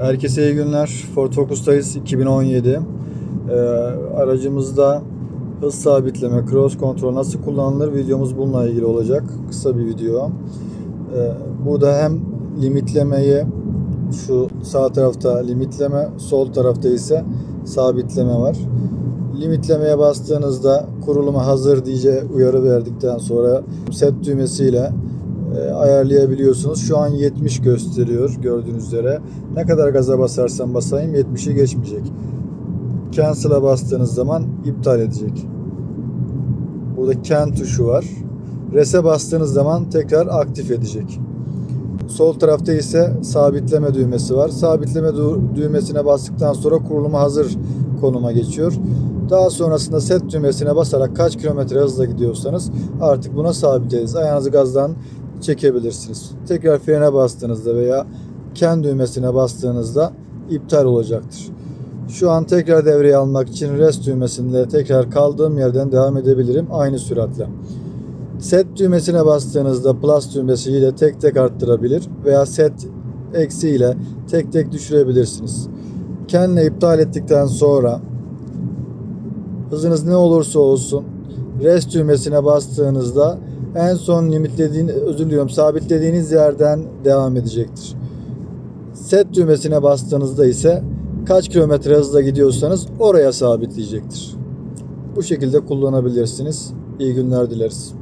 Herkese iyi günler. Ford Focus'tayız 2017. Ee, aracımızda hız sabitleme, cross kontrol nasıl kullanılır videomuz bununla ilgili olacak. Kısa bir video. Ee, burada hem limitlemeyi şu sağ tarafta limitleme, sol tarafta ise sabitleme var. Limitlemeye bastığınızda kuruluma hazır diye uyarı verdikten sonra set düğmesiyle ayarlayabiliyorsunuz. Şu an 70 gösteriyor gördüğünüz üzere. Ne kadar gaza basarsam basayım 70'i geçmeyecek. Cancel'a bastığınız zaman iptal edecek. Burada can tuşu var. Res'e bastığınız zaman tekrar aktif edecek. Sol tarafta ise sabitleme düğmesi var. Sabitleme dü- düğmesine bastıktan sonra kuruluma hazır konuma geçiyor. Daha sonrasında set düğmesine basarak kaç kilometre hızla gidiyorsanız artık buna sabitleriz. Ayağınızı gazdan çekebilirsiniz. Tekrar frene bastığınızda veya ken düğmesine bastığınızda iptal olacaktır. Şu an tekrar devreye almak için rest düğmesinde tekrar kaldığım yerden devam edebilirim aynı süratle. Set düğmesine bastığınızda plus düğmesiyle tek tek arttırabilir veya set eksi ile tek tek düşürebilirsiniz. Kenle iptal ettikten sonra hızınız ne olursa olsun rest düğmesine bastığınızda en son limitlediğin özür diliyorum sabitlediğiniz yerden devam edecektir. Set düğmesine bastığınızda ise kaç kilometre hızla gidiyorsanız oraya sabitleyecektir. Bu şekilde kullanabilirsiniz. İyi günler dileriz.